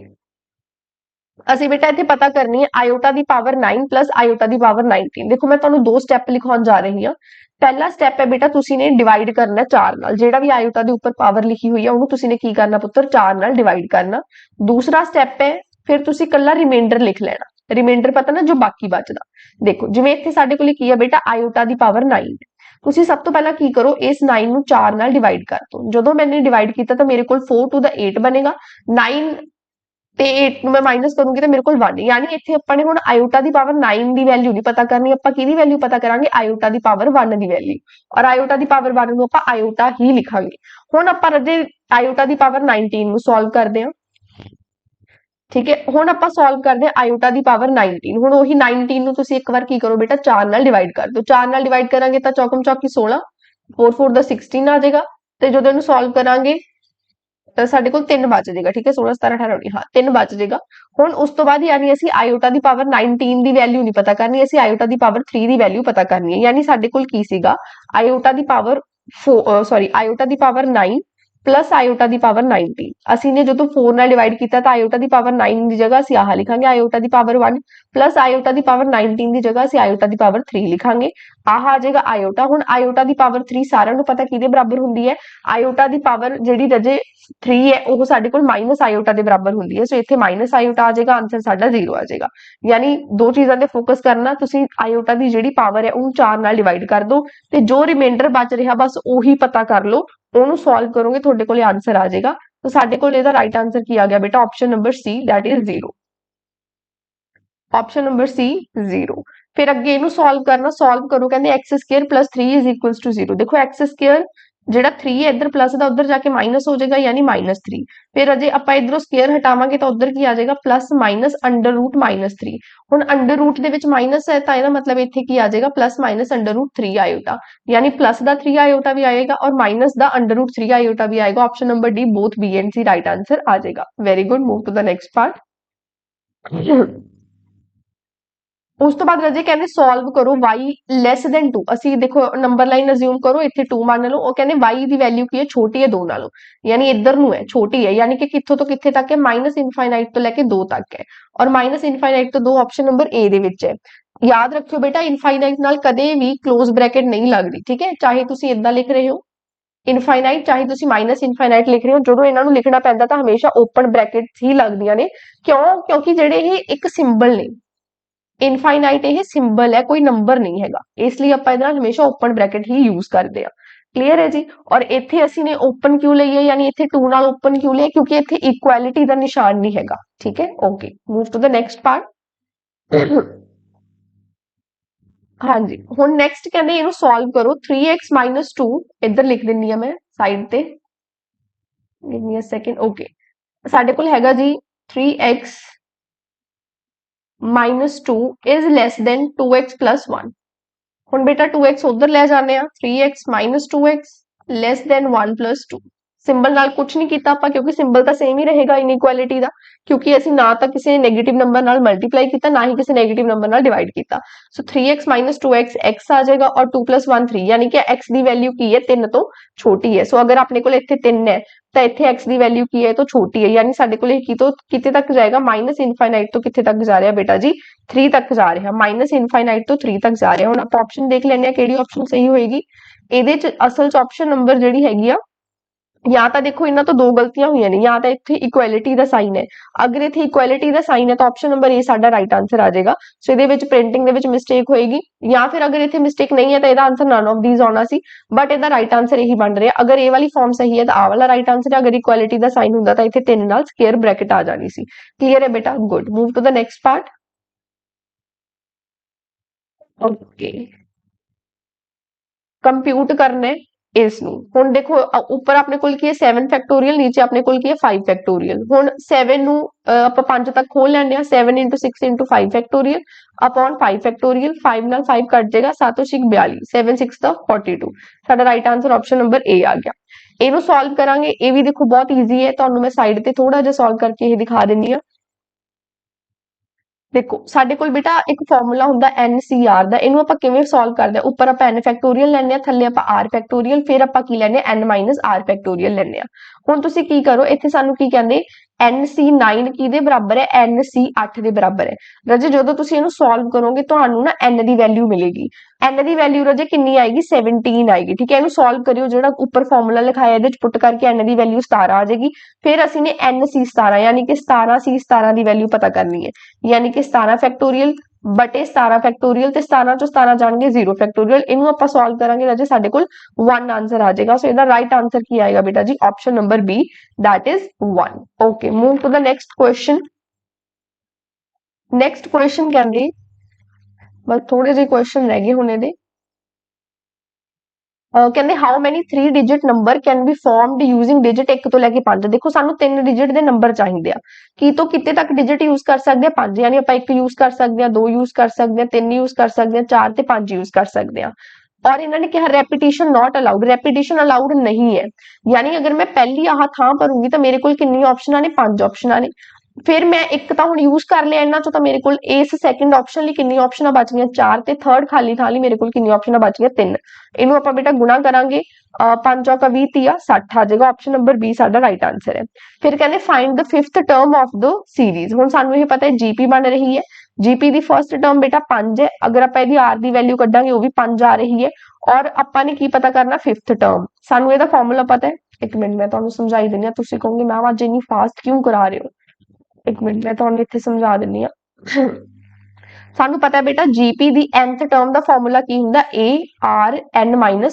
ਅਸੀਂ ਬੇਟਾ ਇੱਥੇ ਪਤਾ ਕਰਨੀ ਹੈ ਆਇਓਟਾ ਦੀ ਪਾਵਰ 9 ਆਇਓਟਾ ਦੀ ਪਾਵਰ 19 ਦੇਖੋ, ਮੈਂ ਤੁਹਾਨੂੰ ਦੋ ਸਟੈਪ ਲਿਖਾਉਣ ਜਾ ਰਹੀ ਹਾਂ। ਪਹਿਲਾ ਸਟੈਪ ਹੈ ਬੇਟਾ, ਤੁਸੀਂ ਨੇ ਡਿਵਾਈਡ ਕਰਨਾ 4 ਨਾਲ। ਜਿਹੜਾ ਵੀ ਆਇਓਟਾ ਦੇ ਉੱਪਰ ਪਾਵਰ ਲਿਖੀ ਹੋਈ ਹੈ, ਉਹਨੂੰ ਤੁਸੀਂ ਨੇ ਕੀ ਕਰਨਾ ਪੁੱਤਰ? 4 ਨਾਲ ਡਿਵਾਈਡ ਕਰਨਾ। ਦੂਸਰਾ ਸਟੈਪ ਹੈ, ਫਿਰ ਤੁਸੀਂ ਕੱਲਾ ਰਿਮਾਈਂਡਰ ਲਿਖ ਲੈਣਾ। ਰਿਮਾਈਂਡਰ ਪਤਾ ਨਾ, ਜੋ ਬਾਕੀ ਬਚਦਾ। ਦੇਖੋ, ਜਿਵੇਂ ਇੱਥੇ ਸਾਡੇ ਕੋਲ ਕੀ ਹੈ ਬੇਟਾ? ਆਇਓਟਾ ਦੀ ਪਾਵਰ 9 ਤੁਸੀਂ ਸਭ ਤੋਂ ਪਹਿਲਾਂ ਕੀ ਕਰੋ, ਇਸ 9 ਨੂੰ 4 ਨਾਲ ਡਿਵਾਈਡ ਕਰ ਦਿਓ। ਜਦੋਂ ਮੈंने ਡਿਵਾਈਡ ਕੀਤਾ ਤਾਂ ਮੇਰੇ ਕੋਲ 4 ਟੂ ਦਾ 8 ਬਣੇਗਾ। 9 ਤੇ 8 ਨੂੰ ਮੈਂ ਮਾਈਨਸ ਕਰੂੰਗੀ ਤਾਂ ਮੇਰੇ ਕੋਲ 1 ਯਾਨੀ ਇੱਥੇ ਆਪਾਂ ਨੇ ਹੁਣ ਆਇਓਟਾ ਦੀ ਪਾਵਰ 9 ਦੀ ਵੈਲਿਊ ਨਹੀਂ ਪਤਾ ਕਰਨੀ, ਆਪਾਂ ਕਿਹਦੀ ਵੈਲਿਊ ਪਤਾ ਕਰਾਂਗੇ? ਆਇਓਟਾ ਦੀ ਪਾਵਰ 1 ਦੀ ਵੈਲਿਊ ਔਰ ਆਇਓਟਾ ਦੀ ਪਾਵਰ 1 ਨੂੰ ਆਪਾਂ ਆਇਓਟਾ ਹੀ ਲਿਖਾਂਗੇ। ਹੁਣ ਆਪਾਂ ਰਜੇ ਆਇਓਟਾ ਦੀ ਪਾਵਰ 19 ਨੂੰ ਸੋਲਵ ਕਰਦੇ ਹਾਂ। ਠੀਕ ਹੈ, ਹੁਣ ਆਪਾਂ ਸੋਲਵ ਕਰਦੇ ਹਾਂ ਆਇਓਟਾ ਦੀ ਪਾਵਰ 19 ਹੁਣ ਉਹੀ 19 ਨੂੰ ਤੁਸੀਂ ਇੱਕ ਵਾਰ ਕੀ ਕਰੋ ਬੇਟਾ 4 ਨਾਲ ਡਿਵਾਈਡ ਕਰ ਦਿਓ। 4 ਨਾਲ ਡਿਵਾਈਡ ਕਰਾਂਗੇ ਤਾਂ ਚੌਕਮ ਚੌਕੀ 16 4 4 ਦਾ 16 ਆ ਜਾਏਗਾ। ਤੇ ਜਦੋਂ ਇਹਨੂੰ ਸੋਲਵ ਕਰਾਂਗੇ ਤਾਂ ਸਾਡੇ ਕੋਲ 3 ਬਚ ਜਾਏਗਾ, ਠੀਕ ਹੈ 16 17 18 19 ਹਾਂ 3 ਬਚ ਜਾਏਗਾ। ਹੁਣ ਉਸ ਤੋਂ ਬਾਅਦ ਯਾਨੀ ਅਸੀਂ ਆਇਓਟਾ ਦੀ ਪਾਵਰ 19 ਦੀ ਵੈਲਿਊ ਨਹੀਂ ਪਤਾ ਕਰਨੀ, ਅਸੀਂ ਆਇਓਟਾ ਦੀ ਪਾਵਰ 3 ਦੀ ਵੈਲਿਊ ਪਤਾ ਕਰਨੀ ਹੈ। ਯਾਨੀ ਸਾਡੇ ਕੋਲ ਕੀ ਸੀਗਾ? ਆਇਓਟਾ ਦੀ ਪਾਵਰ ਸੌਰੀ ਆਇਓਟਾ ਦੀ ਪਾਵਰ 9 ਪਲੱਸ ਆਇਓਟਾ ਦੀ ਪਾਵਰ 19 ਅਸੀਂ ਨੇ ਜਦੋਂ 4 ਨਾਲ ਡਿਵਾਈਡ ਕੀਤਾ ਤਾਂ ਆਇਓਟਾ ਦੀ ਪਾਵਰ 9 ਦੀ ਜਗ੍ਹਾ ਅਸੀਂ ਆਹ ਲਿਖਾਂਗੇ ਆਇਓਟਾ ਦੀ ਪਾਵਰ 1 ਪਲੱਸ ਆਇਓਟਾ ਦੀ ਪਾਵਰ 19 ਦੀ ਜਗ੍ਹਾ ਅਸੀਂ ਆਇਓਟਾ ਦੀ ਪਾਵਰ 3 ਲਿਖਾਂਗੇ। ਆਹ ਆ ਜਾਏਗਾ ਆਇਓਟਾ ਹੁਣ ਆਇਓਟਾ ਦੀ ਪਾਵਰ 3 ਸਾਰਿਆਂ ਨੂੰ ਪਤਾ ਕਿਹਦੇ ਬਰਾਬਰ ਹੁੰਦੀ ਹੈ? ਆਇਓਟਾ ਦੀ ਪਾਵਰ ਜਿਹੜੀ ਰਜੇ 3 ਹੈ, ਉਹ ਸਾਡੇ ਕੋਲ ਮਾਈਨਸ ਆਇਓਟਾ ਦੇ ਬਰਾਬਰ ਹੁੰਦੀ ਹੈ। ਸੋ ਇੱਥੇ ਮਾਈਨਸ ਆਇਓਟਾ ਆ ਜਾਏਗਾ ਆਨਸਰ ਸਾਡਾ 0 ਆ ਜਾਏਗਾ। ਯਾਨੀ ਦੋ ਚੀਜ਼ਾਂ ਤੇ ਫੋਕਸ ਕਰਨਾ, ਤੁਸੀਂ ਆਇਓਟਾ ਦੀ ਜਿਹੜੀ ਪਾਵਰ ਹੈ, ਉਹਨੂੰ 4 ਨਾਲ ਡਿਵਾਈਡ ਕਰ ਦਿਓ ਤੇ ਜੋ ਰਿਮੈਂਡਰ ਬਚ ਰਿਹਾ, ਬਸ ਉਹੀ ਪਤਾ ਕਰ ਲਓ। ਉਹਨੂੰ ਸੋਲਵ ਕਰੋਗੇ, ਤੁਹਾਡੇ ਕੋਲੇ ਆਨਸਰ ਆ ਜਾਏਗਾ। ਤਾਂ ਸਾਡੇ ਕੋਲ ਇਹਦਾ ਰਾਈਟ ਆਨਸਰ ਕੀ ਆ ਗਿਆ ਬੇਟਾ? Option number C that is 0 option number C 0 ਫਿਰ ਅੱਗੇ ਇਹਨੂੰ ਸੋਲਵ ਕਰਨਾ ਸੋਲਵ ਕਰੋ, ਕਹਿੰਦੇ x2 3 0 ਦੇਖੋ x2 ਜਿਹੜਾ 3 ਹੈ, ਇੱਧਰ ਪਲੱਸ ਦਾ, ਉੱਧਰ ਜਾ ਕੇ ਮਾਈਨਸ ਹੋ ਜਾਏਗਾ, ਯਾਨੀ -3 ਫਿਰ ਅਜੇ ਆਪਾਂ ਇਧਰੋਂ ਸਕੁਅਰ ਹਟਾਵਾਂਗੇ ਤਾਂ ਉੱਧਰ ਕੀ ਆ ਜਾਏਗਾ? ਪਲੱਸ ਮਾਈਨਸ ਅੰਡਰ ਰੂਟ -3 ਹੁਣ ਅੰਡਰ ਰੂਟ ਦੇ ਵਿੱਚ ਮਾਈਨਸ ਹੈ, ਤਾਂ ਇਹਦਾ ਮਤਲਬ ਇੱਥੇ ਕੀ ਆ ਜਾਏਗਾ? Plus minus under root 3 iota ਯਾਨੀ ਪਲੱਸ ਦਾ 3 ਆਇਓਟਾ ਵੀ ਆਏਗਾ ਔਰ minus the under root 3 iota ਵੀ ਆਏਗਾ option number D both B and C right answer ਆ ਜਾਏਗਾ। Very good move to the next part ਉਸ ਤੋਂ ਬਾਅਦ ਰਜੇ ਕਹਿੰਦੇ ਸੋਲਵ ਕਰੋ y ਲੈਸ ਦੈਨ 2 ਅਸੀਂ ਦੇਖੋ ਨੰਬਰ ਲਾਈਨ ਅਸਿਊਮ ਕਰੋ, ਇੱਥੇ 2 ਮੰਨ ਲਓ ਉਹ ਕਹਿੰਦੇ y ਦੀ ਵੈਲਿਊ ਕੀ ਹੈ? ਛੋਟੀ ਹੈ 2 ਨਾਲੋਂ। ਯਾਨੀ ਇੱਧਰ ਨੂੰ ਹੈ, ਛੋਟੀ ਹੈ। ਯਾਨੀ ਕਿ ਕਿੱਥੋਂ ਤੋਂ ਕਿੱਥੇ ਤੱਕ ਹੈ? ਮਾਈਨਸ ਇਨਫਾਈਨਾਈਟ ਤੋਂ ਲੈ ਕੇ 2 ਤੱਕ ਹੈ। ਔਰ ਮਾਈਨਸ ਇਨਫਾਈਨਾਈਟ ਤੋਂ 2 ਆਪਸ਼ਨ ਨੰਬਰ A ਦੇ ਵਿੱਚ ਹੈ। ਯਾਦ ਰੱਖਿਓ ਬੇਟਾ ਇਨਫਾਈਨਾਈਟ ਨਾਲ ਕਦੇ ਵੀ ক্লোਜ਼ ਬ੍ਰੈਕਟ ਨਹੀਂ ਲੱਗਦੀ, ਠੀਕ ਹੈ? ਚਾਹੇ ਤੁਸੀਂ ਇਦਾਂ ਲਿਖ ਰਹੇ ਹੋ। ਇਨਫਾਈਨਾਈਟ ਚਾਹੇ ਤੁਸੀਂ ਮਾਈਨਸ ਇਨਫਾਈਨਾਈਟ ਲਿਖ ਰਹੇ ਹੋ। ਜਦੋਂ ਇਹਨਾਂ ਨੂੰ ਲਿਖਣਾ ਪੈਂਦਾ ਤਾਂ ਹਮੇਸ਼ਾ ਓਪਨ ਬ੍ਰੈਕਟਸ ਹੀ ਲੱਗਦੀਆਂ ਨੇ। ਕਿਉਂ? ਕਿਉਂਕਿ ਜਿਹੜੇ ਇਹ ਇੱਕ ਸਿੰਬਲ ਨੇ। ਇਨਫਾਈਨਾਈਟ ਇਹ ਸਿੰਬਲ ਹੈ ਕੋਈ ਨੰਬਰ ਨਹੀਂ ਹੈਗਾ ਇਸ ਲਈ ਆਪਾਂ ਇਹਦੇ ਨਾਲ ਹਮੇਸ਼ਾ ਓਪਨ ਬ੍ਰੈਕਟ ਹੀ ਯੂਜ਼ ਕਰਦੇ ਆ ਕਲੀਅਰ ਹੈ ਜੀ ਔਰ ਇੱਥੇ ਅਸੀਂ ਨੇ ਓਪਨ ਕਿਉਂ ਲਈ ਹੈ ਯਾਨੀ ਇੱਥੇ 2 ਨਾਲ ਓਪਨ ਕਿਉਂ ਲਿਆ ਕਿਉਂਕਿ ਇੱਥੇ ਇਕੁਐਲਿਟੀ ਦਾ ਨਿਸ਼ਾਨ ਨਹੀਂ ਹੈਗਾ ਠੀਕ ਹੈ okay move to the next part ਹਾਂਜੀ ਹੁਣ ਨੈਕਸਟ ਕਹਿੰਦੇ ਇਹਨੂੰ ਸੋਲਵ ਕਰੋ 3x 2 ਇੱਧਰ ਲਿਖ ਦਿੰਨੀ ਆ ਮੈਂ ਸਾਈਡ ਤੇ give me a second okay ਸਾਡੇ ਕੋਲ ਹੈਗਾ ਜੀ 3x minus 2 is less than 2x plus 1 ਹੁਣ ਬੇਟਾ 2x ਉਧਰ ਲੈ ਜਾਂਦੇ ਆ 3x minus 2x less than 1 plus 2 symbol ਨਾਲ ਕੁਝ ਨਹੀਂ ਕੀਤਾ ਆਪਾਂ ਕਿਉਂਕਿ ਸਿੰਬਲ ਤਾਂ ਸੇਮ ਹੀ ਰਹੇਗਾ ਇਨਇਕੁਐਲਿਟੀ ਦਾ ਕਿਉਂਕਿ ਅਸੀਂ ਨਾ ਤਾਂ ਕਿਸੇ ਨੈਗੇਟਿਵ ਨੰਬਰ ਨਾਲ ਮਲਟੀਪਲਾਈ ਕੀਤਾ ਨਾ ਹੀ ਕਿਸੇ ਨੈਗੇਟਿਵ ਨੰਬਰ ਨਾਲ ਡਿਵਾਈਡ ਕੀਤਾ ਸੋ 3x 2x x ਆ ਜਾਏਗਾ ਔਰ 2 1 3 ਯਾਨੀ ਕਿ x ਦੀ ਵੈਲਿਊ ਕੀ ਹੈ 3 ਤੋਂ ਛੋਟੀ ਹੈ ਸੋ ਅਗਰ ਆਪਣੇ ਕੋਲ ਇੱਥੇ 3 ਹੈ ਤਾਂ ਇੱਥੇ x ਦੀ ਵੈਲਿਊ ਕੀ ਹੈ ਤੋਂ ਛੋਟੀ ਹੈ ਯਾਨੀ ਸਾਡੇ ਕੋਲ ਇਹ ਕੀ ਤੋਂ ਕਿਤੇ ਤੱਕ ਜਾਏਗਾ ਮਾਈਨਸ ਇਨਫਾਈਨਾਈਟ ਤੋਂ ਕਿੱਥੇ ਤੱਕ ਜਾ ਰਿਹਾ ਬੇਟਾ ਜੀ 3 ਤੱਕ ਜਾ ਰਿਹਾ ਮਾਈਨਸ ਇਨਫਾਈਨਾਈਟ ਤੋਂ 3 ਤੱਕ ਜਾ ਰਿਹਾ ਹੁਣ ਆਪਾਂ ਆਪਸ਼ਨ ਦੇਖ ਲੈਂਦੇ ਆ ਕਿਹੜੀ ਆਪਸ਼ਨ ਸਹੀ ਹੋਏਗੀ ਇਹਦੇ ਚ ਅਸਲ ਚ ਆਪਸ਼ਨ ਨੰਬਰ ਜਿਹੜੀ ਹੈਗੀ ਆ ਜਾਂ ਤਾਂ ਦੇਖੋ ਇਹਨਾਂ ਤੋਂ ਦੋ ਗਲਤੀਆਂ ਹੋਈਆਂ ਨੇ, ਜਾਂ ਤਾਂ ਇੱਥੇ ਇਕੁਐਲਿਟੀ ਦਾ ਸਾਈਨ ਹੈ। ਅਗਰ ਇੱਥੇ ਇਕੁਐਲਿਟੀ ਦਾ ਸਾਈਨ ਹੈ ਤਾਂ ਆਪਸ਼ਨ ਨੰਬਰ A ਸਾਡਾ ਰਾਈਟ ਆਨਸਰ ਆ ਜਾਏਗਾ। ਸੋ ਇਹਦੇ ਵਿੱਚ ਪ੍ਰਿੰਟਿੰਗ ਦੇ ਵਿੱਚ ਮਿਸਟੇਕ ਹੋਏਗੀ, ਜਾਂ ਫਿਰ ਅਗਰ ਇੱਥੇ ਮਿਸਟੇਕ ਨਹੀਂ ਹੈ ਤਾਂ ਇਹਦਾ ਆਨਸਰ ਨਨ ਆਫ ਥੀਸ ਆਉਣਾ ਸੀ। ਬਟ ਇਹਦਾ ਰਾਈਟ ਆਨਸਰ ਇਹੀ ਬਣ ਰਿਹਾ। ਅਗਰ ਇਹ ਵਾਲੀ ਫਾਰਮ ਸਹੀ ਹੈ ਤਾਂ ਆ ਵਾਲਾ ਰਾਈਟ ਆਨਸਰ ਹੈ। ਅਗਰ ਇਕੁਐਲਿਟੀ ਦਾ ਸਾਈਨ ਹੁੰਦਾ ਤਾਂ ਇੱਥੇ 3 ਨਾਲ ਸਕੁਅਰ ਬ੍ਰੈਕਟ ਆ ਜਾਣੀ ਸੀ। ਕਲੀਅਰ ਹੈ ਬੇਟਾ? Good move to the next part okay compute ਕਰਨਾ ਹੈ। ਇਸ ਨੂੰ। ਹੁਣ ਦੇਖੋ ਉੱਪਰ ਆਪਣੇ ਕੋਲ ਕੀ ਹੈ? 7 ਫੈਕਟੋਰੀਅਲ ਨੀਚੇ ਆਪਣੇ ਕੋਲ ਕੀ ਹੈ? 5 ਫੈਕਟੋਰੀਅਲ ਹੁਣ 7 ਨੂੰ ਆਪਾਂ 5 ਤੱਕ ਖੋਲ ਲੈਂਦੇ ਆ 7 6 5 ਫੈਕਟੋਰੀਅਲ ਅਪਨ 5 ਫੈਕਟੋਰੀਅਲ 5 ਨਾਲ 5 ਕੱਟ ਜਾਏਗਾ 7 6 42 7 6 ਦਾ 42 ਸਾਡਾ right answer option number A ਆ ਗਿਆ। ਇਹਨੂੰ ਸੋਲਵ ਕਰਾਂਗੇ। ਇਹ ਵੀ ਦੇਖੋ ਬਹੁਤ ਈਜ਼ੀ ਹੈ। ਤੁਹਾਨੂੰ ਮੈਂ ਸਾਈਡ ਤੇ ਥੋੜਾ ਜਿਹਾ ਸੋਲਵ ਕਰਕੇ ਇਹ ਦਿਖਾ ਦਿੰਨੀ ਆ ਦੇਖੋ, ਸਾਡੇ ਕੋਲ ਬੇਟਾ ਇੱਕ ਫਾਰਮੂਲਾ ਹੁੰਦਾ NCR ਦਾ, ਇਹਨੂੰ ਆਪਾਂ ਕਿਵੇਂ ਸੋਲਵ ਕਰਦੇ ਆ? ਉੱਪਰ ਆਪਾਂ n ਫੈਕਟੋਰੀਅਲ ਲੈਣੇ ਆ, ਥੱਲੇ ਆਪਾਂ r ਫੈਕਟੋਰੀਅਲ ਫਿਰ ਆਪਾਂ ਕੀ ਲੈਣੇ ਆ? N r ਫੈਕਟੋਰੀਅਲ ਲੈਣੇ ਆ। ਹੁਣ ਤੁਸੀਂ ਕੀ ਕਰੋ, ਇੱਥੇ ਸਾਨੂੰ ਕੀ ਕਹਿੰਦੇ? NC9 ਕਿਹਦੇ ਬਰਾਬਰ ਹੈ? NC8 ਦੇ ਬਰਾਬਰ ਹੈ। ਰਾਜੇ, ਜਦੋਂ ਤੁਸੀਂ ਇਹਨੂੰ ਸੋਲਵ ਕਰੋਗੇ, ਤੁਹਾਨੂੰ ਨਾ n ਦੀ ਵੈਲਿਊ ਮਿਲੇਗੀ। N ਦੀ ਵੈਲਿਊ ਰਾਜੇ ਕਿੰਨੀ ਆਏਗੀ? 17 ਆਏਗੀ, ਠੀਕ ਹੈ? ਇਹਨੂੰ ਸੋਲਵ ਕਰਿਓ, ਜਿਹੜਾ ਉੱਪਰ ਫਾਰਮੂਲਾ ਲਿਖਾਇਆ, ਇਹਦੇ ਵਿੱਚ ਪੁੱਟ ਕਰਕੇ n ਦੀ ਵੈਲਿਊ 17 ਆ ਜਾਏਗੀ। ਫਿਰ ਅਸੀਂ ਨੇ NC17 ਯਾਨੀ ਕਿ 17 ਸੀ 17 ਦੀ ਵੈਲਿਊ ਪਤਾ ਕਰਨੀ ਹੈ। ਯਾਨੀ ਕਿ 17 ਫੈਕਟੋਰੀਅਲ ਬਟੇ 17 ਫੈਕਟੋਰੀਅਲ ਤੇ 17 ਚੋਂ 17 ਜਾਣਗੇ 0 ਫੈਕਟੋਰੀਅਲ ਇਹਨੂੰ ਆਪਾਂ ਸੋਲਵ ਕਰਾਂਗੇ ਰਾਜੇ ਸਾਡੇ ਕੋਲ 1 ਆਨਸਰ ਆ ਜਾਏਗਾ ਸੋ ਇਹਦਾ ਰਾਈਟ ਆਨਸਰ ਕੀ ਆਏਗਾ ਬੇਟਾ ਜੀ option number B that is 1 okay, move to the next question. Next question ਕਹਿੰਦੇ ਬਸ ਥੋੜੇ ਜਿਹੇ ਕੁਐਸਚਨ ਰਹਿ ਗਏ ਹੁਣ ਇਹਦੇ ਅਹ ਕਹਿੰਦੇ how many 3 digit number can be formed using digit 1 ਤੋਂ ਲੈ ਕੇ 5 ਦੇਖੋ ਸਾਨੂੰ 3 ਡਿਜਿਟ ਦੇ ਨੰਬਰ ਚਾਹੀਦੇ ਆ। ਕੀ ਤੋਂ ਕਿਤੇ ਤੱਕ ਡਿਜਿਟ ਯੂਜ਼ ਕਰ ਸਕਦੇ ਆ? 5 ਯਾਨੀ ਆਪਾਂ 1 ਯੂਜ਼ ਕਰ ਸਕਦੇ ਆ 2 ਯੂਜ਼ ਕਰ ਸਕਦੇ ਆ 3 ਯੂਜ਼ ਕਰ ਸਕਦੇ ਆ 4 ਤੇ 5 ਯੂਜ਼ ਕਰ ਸਕਦੇ ਆ। ਔਰ ਇਹਨਾਂ ਨੇ ਕਿਹਾ repetition not allowed repetition allowed ਨਹੀਂ ਹੈ। ਯਾਨੀ ਅਗਰ ਮੈਂ ਪਹਿਲੀ ਆਹ ਥਾਂ ਭਰੂੰਗੀ ਤਾਂ ਮੇਰੇ ਕੋਲ ਕਿੰਨੀਆਂ ਆਪਸ਼ਨਾਂ ਨੇ ਪੰਜ ਆਪਸ਼ਨਾਂ ਨੇ ਫਿਰ ਮੈਂ ਇੱਕ ਤਾਂ ਹੁਣ ਯੂਜ਼ ਕਰ ਲਿਆ ਇਹਨਾਂ ਚੋਂ ਤਾਂ ਮੇਰੇ ਕੋਲ ਇਸ ਸੈਕੰਡ ਆਪਸ਼ਨ ਲਈ ਕਿੰਨੀਆਂ ਆਪਸ਼ਨਾਂ ਬਚ ਗਈਆਂ ਚਾਰ ਤੇ ਥਰਡ ਖਾਲੀ ਥਾਂ ਲਈ ਮੇਰੇ ਕੋਲ ਕਿੰਨੀਆਂ ਆਪਸ਼ਨਾਂ ਬਚ ਗਈਆਂ ਤਿੰਨ। ਇਹਨੂੰ ਆਪਾਂ ਬੇਟਾ ਗੁਣਾ ਕਰਾਂਗੇ 5 ਚੌਕਾ 20 ਤੀਆ 60 ਆ ਜਾਏਗਾ। ਆਪਸ਼ਨ ਨੰਬਰ B ਸਾਡਾ ਰਾਈਟ ਆਨਸਰ ਹੈ। ਫਿਰ ਕਹਿੰਦੇ find the fifth term of the series ਹੁਣ ਸਾਨੂੰ ਇਹ ਪਤਾ ਹੈ GP ਬਣ ਰਹੀ ਹੈ। GP ਦੀ ਫਰਸਟ ਟਰਮ ਬੇਟਾ 5 ਹੈ। ਅਗਰ ਆਪਾਂ ਇਹਦੀ R ਦੀ ਵੈਲਿਊ ਕੱਢਾਂਗੇ, ਉਹ ਵੀ 5 ਆ ਰਹੀ ਹੈ। ਔਰ ਆਪਾਂ ਨੇ ਕੀ ਪਤਾ ਕਰਨਾ? ਫਿਫਥ ਟਰਮ ਸਾਨੂੰ ਇਹਦਾ ਫਾਰਮੂਲਾ ਪਤਾ ਹੈ। ਇੱਕ ਮਿੰਟ, ਮੈਂ ਤੁਹਾਨੂੰ ਸਮਝਾਈ ਦਿੰਦੀ ਹਾਂ। ਤੁਸੀਂ ਕਹੋਗੇ, ਮੈਮ, ਅੱਜ ਇੰਨੀ ਫਾਸਟ ਕਿਉਂ ਕਰਾ ਰਹੇ ਹੋ? ਇੱਕ ਮਿੰਟ ਮੈਂ ਤੁਹਾਨੂੰ ਇੱਥੇ ਸਮਝਾ ਦਿੰਨੀ ਆ ਸਾਨੂੰ ਪਤਾ ਹੈ ਬੇਟਾ GP ਦੀ nth ਟਰਮ ਦਾ ਫਾਰਮੂਲਾ ਕੀ ਹੁੰਦਾ A, R, n 1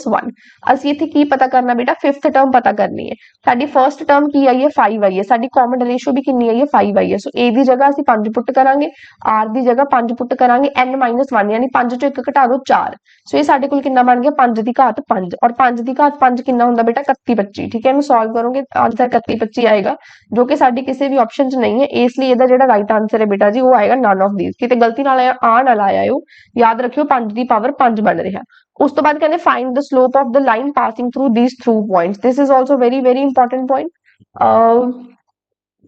ਅਸੀਂ ਇੱਥੇ ਕੀ ਪਤਾ ਕਰਨਾ ਬੇਟਾ 5th ਟਰਮ ਪਤਾ ਕਰਨੀ ਹੈ ਸਾਡੀ ਫਰਸਟ ਟਰਮ ਕੀ ਆਈ ਹੈ 5 ਆਈ ਹੈ ਸਾਡੀ ਕਾਮਨ ਰੇਸ਼ੋ ਵੀ ਕਿੰਨੀ ਆਈ ਹੈ 5 ਆਈ ਹੈ ਸੋ A ਦੀ ਜਗ੍ਹਾ ਅਸੀਂ 5 ਪੁੱਟ ਕਰਾਂਗੇ R ਦੀ ਜਗ੍ਹਾ 5 ਪੁੱਟ ਕਰਾਂਗੇ n 1 ਯਾਨੀ 5 ਚੋਂ 1 ਘਟਾ ਦਿਓ 4 ਸੋ ਇਹ ਸਾਡੇ ਕੋਲ ਕਿੰਨਾ ਬਣ ਗਿਆ 5 ਦੀ ਘਾਤ 5 ਔਰ 5 ਦੀ ਘਾਤ 5 ਕਿੰਨਾ ਹੁੰਦਾ ਬੇਟਾ 31 25 ਠੀਕ ਹੈ ਇਹਨੂੰ ਸੋਲਵ ਕਰੋਗੇ ਆਨਸਰ 31 25 ਆਏਗਾ ਜੋ ਕਿ ਸਾਡੀ ਕਿਸੇ ਵੀ ਆਪਸ਼ਨ 'ਚ ਨਹੀਂ ਹੈ ਇਸ ਲਈ ਇਹਦਾ ਜਿਹੜਾ ਰਾਈਟ ਆਨਸਰ ਹੈ ਬੇਟਾ ਜੀ ਉਹ ਆਏਗਾ ਨਨ ਆਫ ਥੀਸ ਕਿਤੇ ਗਲਤੀ ਨਾਲ ਆਇਆ ਆ ਨਾਲ ਆਇਆ ਯਾਦ ਰੱਖਿਓ 5 ਦੀ ਪਾਵਰ 5 ਬਣ ਰਿਹਾ। ਉਸ ਤੋਂ ਬਾਅਦ ਕਹਿੰਦੇ find the slope of the line passing through these through points this is also very very important point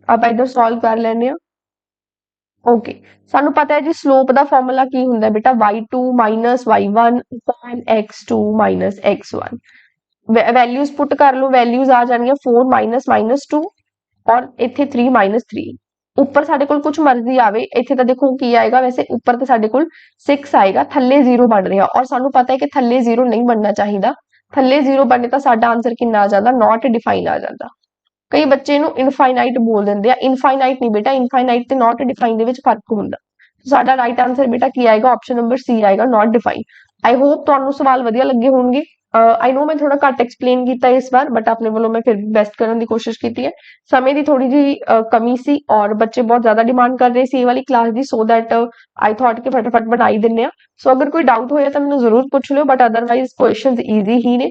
ਆਪਾਂ ਇਧਰ ਸੋਲਵ ਕਰ ਲੈਂਦੇ ਆ ਓਕੇ ਸਾਨੂੰ ਪਤਾ ਹੈ ਜੀ ਸਲੋਪ ਦਾ ਫਾਰਮੂਲਾ ਕੀ ਹੁੰਦਾ ਬੇਟਾ y2 y1 x2 x1 values ਪੁੱਟ ਕਰ ਲਓ ਵੈਲਿਊਜ਼ ਆ ਜਾਣਗੀਆਂ 4 2 ਔਰ ਇੱਥੇ 3 3 ਉੱਪਰ ਸਾਡੇ ਕੋਲ ਕੁਝ ਮਰਜ਼ੀ ਆਵੇ, ਇੱਥੇ ਤਾਂ ਦੇਖੋ ਕੀ ਆਏਗਾ, ਵੈਸੇ ਉੱਪਰ ਤੇ ਸਾਡੇ ਕੋਲ 6 ਆਏਗਾ, ਥੱਲੇ 0 ਬਣ ਰਿਹਾ ਔਰ ਸਾਨੂੰ ਪਤਾ ਹੈ ਕਿ ਥੱਲੇ 0 ਨਹੀਂ ਬਣਨਾ ਚਾਹੀਦਾ, ਥੱਲੇ 0 ਬਣੇ ਤਾਂ ਸਾਡਾ ਆਨਸਰ ਕਿੰਨਾ ਆ ਜਾਂਦਾ ਨਾਟ ਡਿਫਾਈਨ ਆ ਜਾਂਦਾ। ਕਈ ਬੱਚੇ ਨੂੰ ਇਨਫਾਈਨਾਈਟ ਬੋਲ ਦਿੰਦੇ ਆ ਇਨਫਾਈਨਾਈਟ ਨਹੀਂ ਬੇਟਾ ਇਨਫਾਈਨਾਈਟ ਤੇ ਨਾਟ ਡਿਫਾਈਨ ਦੇ ਵਿੱਚ ਫ਼ਰਕ ਹੁੰਦਾ। ਸਾਡਾ ਰਾਈਟ ਆਨਸਰ ਬੇਟਾ ਕੀ ਆਏਗਾ ਆਪਸ਼ਨ ਨੰਬਰ ਸੀ ਆਏਗਾ ਨਾਟ ਡਿਫਾਈਨ ਆਈ ਹੋਪ ਤੁਹਾਨੂੰ ਸਵਾਲ ਵਧੀਆ ਲੱਗੇ ਹੋਣਗੇ। ਆਈ ਨੋ ਮੈਂ ਥੋੜਾ ਘੱਟ ਐਕਸਪਲੇਨ ਕੀਤਾ ਇਸ ਵਾਰ ਬਟ ਆਪਣੇ ਵੱਲੋਂ ਮੈਂ ਫਿਰ ਬੈਸਟ ਕਰਨ ਦੀ ਕੋਸ਼ਿਸ਼ ਕੀਤੀ ਹੈ। ਸਮੇਂ ਦੀ ਥੋੜੀ ਜੀ ਕਮੀ ਸੀ ਔਰ ਬੱਚੇ ਬਹੁਤ ਜ਼ਿਆਦਾ ਡਿਮਾਂਡ ਕਰ ਰਹੇ ਸੀ ਇਹ ਵਾਲੀ ਕਲਾਸ ਦੀ ਸੋ ਦੈਟ ਆਈ ਥਾਟ ਕਿ ਫਟਾਫਟ ਬਣਾਈ ਦਿੰਨੇ ਆ ਸੋ ਅਗਰ ਕੋਈ ਡਾਊਟ ਹੋਇਆ ਤਾਂ ਮੈਨੂੰ ਜ਼ਰੂਰ ਪੁੱਛ ਲਿਓ ਬਟ ਅਦਰਵਾਈਜ਼ ਕੁਐਸਚਨਸ ਈਜ਼ੀ ਹੀ ਨੇ।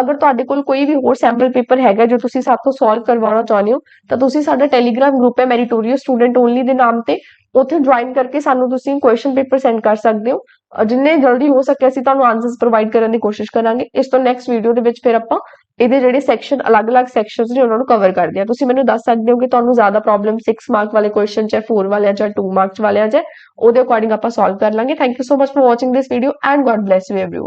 ਅਗਰ ਤੁਹਾਡੇ ਕੋਲ ਕੋਈ ਵੀ ਹੋਰ ਸੈਂਪਲ ਪੇਪਰ ਹੈਗਾ ਜੋ ਤੁਸੀਂ ਸਾਥੋਂ ਸੋਲਵ ਕਰਵਾਉਣਾ ਚਾਹੁੰਦੇ ਹੋ, ਤਾਂ ਤੁਸੀਂ ਸਾਡਾ ਟੈਲੀਗ੍ਰਾਮ ਗਰੁੱਪ ਹੈ ਮੈਰੀਟੋਰੀਅਸ ਸਟੂਡੈਂਟ ਓਨਲੀ ਦੇ ਨਾਮ ਤੇ। ਉੱਥੇ ਜੁਆਇਨ ਕਰਕੇ ਸਾਨੂੰ ਤੁਸੀਂ ਕੁਐਸਚਨ ਪੇਪਰ ਸੈਂਡ ਕਰ ਸਕਦੇ ਹੋ। ਜਿੰਨੇ ਜਲਦੀ ਹੋ ਸਕੇ ਅਸੀਂ ਤੁਹਾਨੂੰ ਆਨਸਰਸ ਪ੍ਰੋਵਾਈਡ ਕਰਨ ਦੀ ਕੋਸ਼ਿਸ਼ ਕਰਾਂਗੇ। ਇਸ ਤੋਂ ਨੈਕਸਟ ਵੀਡੀਓ ਦੇ ਵਿੱਚ ਫਿਰ ਆਪਾਂ ਇਹਦੇ ਜਿਹੜੇ ਸੈਕਸ਼ਨ ਅਲੱਗ-ਅਲੱਗ ਸੈਕਸ਼ਨਸ ਨੇ ਉਹਨਾਂ ਨੂੰ ਕਵਰ ਕਰਦੇ ਆ ਤੁਸੀਂ ਮੈਨੂੰ ਦੱਸ ਸਕਦੇ ਹੋ ਕਿ ਤੁਹਾਨੂੰ ਜ਼ਿਆਦਾ ਪ੍ਰੋਬਲਮ 6 ਮਾਰਕ ਵਾਲੇ ਕੁਐਸਚਨ ਚ 4 ਵਾਲਿਆਂ ਚ 2 ਮਾਰਕਸ ਵਾਲਿਆਂ ਚ ਉਹਦੇ ਅਕੋਰਡਿੰਗ ਆਪਾਂ ਸੋਲਵ ਕਰ ਲਾਂਗੇ। Thank you so much for watching this video and god bless you everyone